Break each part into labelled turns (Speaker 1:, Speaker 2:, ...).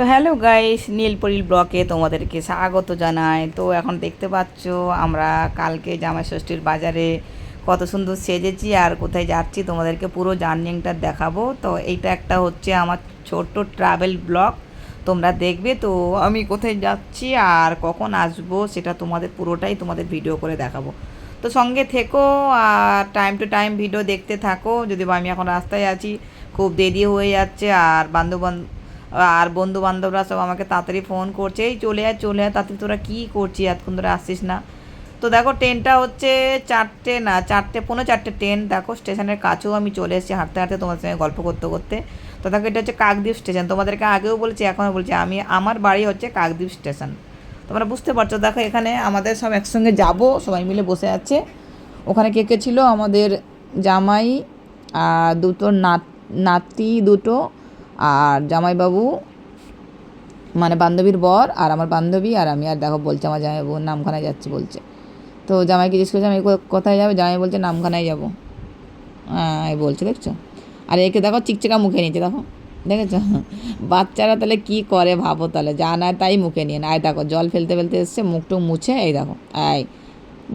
Speaker 1: তো hello guys নীলপরিল ব্লকে তোমাদেরকে স্বাগত জানাই। তো এখন দেখতে পাচ্ছ, আমরা কালকে জামাই ষষ্ঠীর বাজারে কত সুন্দর সেজেছি আর কোথায় যাচ্ছি, তোমাদেরকে পুরো জার্নিংটা দেখাবো। তো এইটা একটা হচ্ছে আমার ছোট্ট ট্রাভেল ব্লগ, তোমরা দেখবে। তো আমি কোথায় যাচ্ছি আর কখন আসব, সেটা তোমাদের পুরোটাই তোমাদের ভিডিও করে দেখাবো। তো সঙ্গে থেকো আর টাইম টু টাইম ভিডিও দেখতে থাকো যদি আমি এখন রাস্তায় আছি, খুব দেরি হয়ে যাচ্ছে আর বান্ধব আর বন্ধু বান্ধবরা সব আমাকে তাড়াতাড়ি ফোন করছে, এই চলে আয় চলে আয়, তাড়াতাড়ি তোরা কী করছিস? এতক্ষণ ধরে আসছিস না। তো দেখো ট্রেনটা হচ্ছে চারটে না, চারটে পনেরো চারটে ট্রেন দেখো স্টেশনের কাছেও আমি চলে এসেছি হাঁটতে হাঁটতে তোমার সঙ্গে গল্প করতে করতে। তো দেখো এটা হচ্ছে কাকদ্বীপ স্টেশন তোমাদেরকে আগেও বলছি, এখনও বলছি, আমি, আমার বাড়ি হচ্ছে কাকদ্বীপ স্টেশন তোমরা বুঝতে পারছ, দেখো এখানে আমাদের সব একসঙ্গে যাব, সবাই মিলে বসে আছে। ওখানে কে কে ছিল? আমাদের জামাই আর দুটো নাত, নাতি দুটো আর জামাইবাবু মানে বান্ধবীর বর আর আমার বান্ধবী আর আমি। আর দেখো বলছে আমার জামাইবাবু, নামখানায় যাচ্ছি বলছে। তো জামাইকে জিজ্ঞেস করছে, আমি কোথায় যাবে? জামাই বলছে, নামখানায় যাব। হ্যাঁ বলছে, দেখছ? আর একে দেখো চিকচিকা মুখে নিয়েছে, দেখো? দেখেছ? বাচ্চারা তাহলে কি করে ভাবো তাহলে? যা না তাই মুখে নিয়ে নেয়। দেখো, জল ফেলতে ফেলতে এসছে মুখটুক মুছে, এই দেখো এই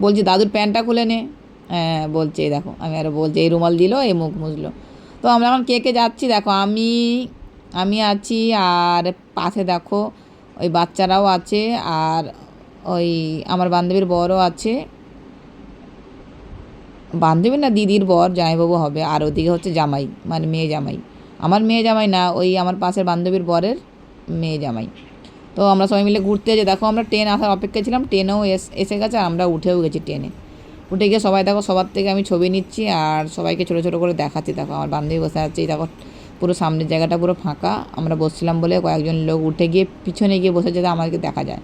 Speaker 1: বলছি, দাদুর প্যান্টটা খুলে নে। হ্যাঁ বলছে, এই দেখো। আমি আরও বলছি, এই রুমাল দিল, এই মুখ মুছলো। তো আমরা এখন কে কে যাচ্ছি? দেখো, আমি আমি আছি আর পাশে দেখো, ওই বাচ্চারাও আছে আর ওই আমার বান্ধবীর বরও আছে। বান্ধবী না দিদির বর, জামাইবাবু হবে। আর ওদিকে হচ্ছে জামাই মানে মেয়ে জামাই। আমার মেয়ে জামাই না, ওই আমার পাশের বান্ধবীর বরের মেয়ে জামাই। তো আমরা সবাই মিলে ঘুরতে যে দেখো, আমরা ট্রেন আসার অপেক্ষা ছিলাম। ট্রেনেও এস- এসে গেছে আর আমরা উঠেও গেছি ট্রেনে। উঠে গিয়ে সবাই দেখো, সবার থেকে আমি ছবি নিচ্ছি আর সবাইকে ছোটো ছোটো করে দেখাচ্ছি। দেখো, আমার বান্ধবী বসে আছে দেখো, পুরো সামনের জায়গাটা পুরো ফাঁকা। আমরা বসছিলাম বলে কয়েকজন লোক উঠে গিয়ে পিছনে গিয়ে বসেছে যাতে আমাদেরকে দেখা যায়।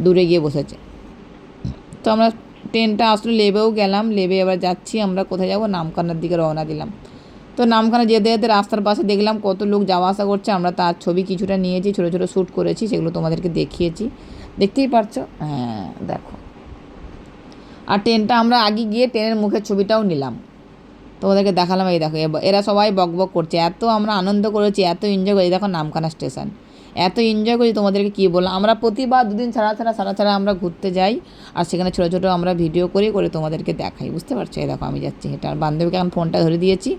Speaker 1: দূরে গিয়ে বসেছে। তো আমরা ট্রেনটা আসলে, লেবেও গেলাম, লেবে এবার যাচ্ছি, আমরা কোথায় যাব? নামখানার দিকে রওনা দিলাম। তো নামখানা যেতে যেতে রাস্তার পাশে দেখলাম কত লোক যাওয়া আসা করছে। আমরা তার ছবি কিছুটা নিয়েছি, ছোটো ছোটো শ্যুট করেছি, সেগুলো তোমাদেরকে দেখিয়েছি। দেখতেই পারছ? হ্যাঁ দেখো। আর ট্রেনটা আমরা আগে গিয়ে ট্রেনের মুখের ছবিটাও নিলাম। তোমাদেরকে দেখালাম, এই দেখো এরা সবাই বক বক করছে, এত আমরা আনন্দ করেছি, এত এনজয় করেছি। দেখো নামখানা স্টেশন এত এনজয় করি তোমাদেরকে কী বললাম? আমরা প্রতিবার দুদিন ছাড়া ছাড়া ছাড়া ছাড়া আমরা ঘুরতে যাই, আর সেখানে ছোটো ছোটো আমরা ভিডিও করি, করে তোমাদেরকে দেখাই, বুঝতে পারছ? এই দেখো, আমি যাচ্ছি এটা আর বান্ধবীকে এখন ফোনটা ধরে দিয়েছি।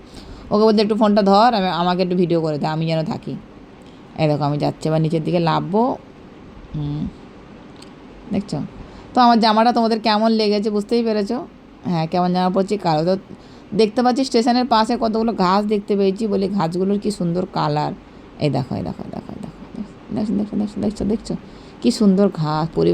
Speaker 1: ওকে বলতে একটু ফোনটা ধর, আমি, আমাকে একটু ভিডিও করে দে, আমি যেন থাকি। এই দেখো, আমি যাচ্ছি, এবার নিচের দিকে লাভবো হুম, দেখছ? তো আমার জামাটা তোমাদের কেমন লেগেছে বুঝতেই পেরেছ হ্যাঁ কেমন জামা পড়ছি কালো তো দেখতে পাচ্ছি স্টেশনের পাশে কতগুলো ঘাস দেখতে পেয়েছি বলি ঘাসগুলোর কি সুন্দর কালার এই দেখো এই দেখো দেখো দেখো দেখছ দেখছ দেখছ দেখছ কি সুন্দর ঘাস পরিবেশ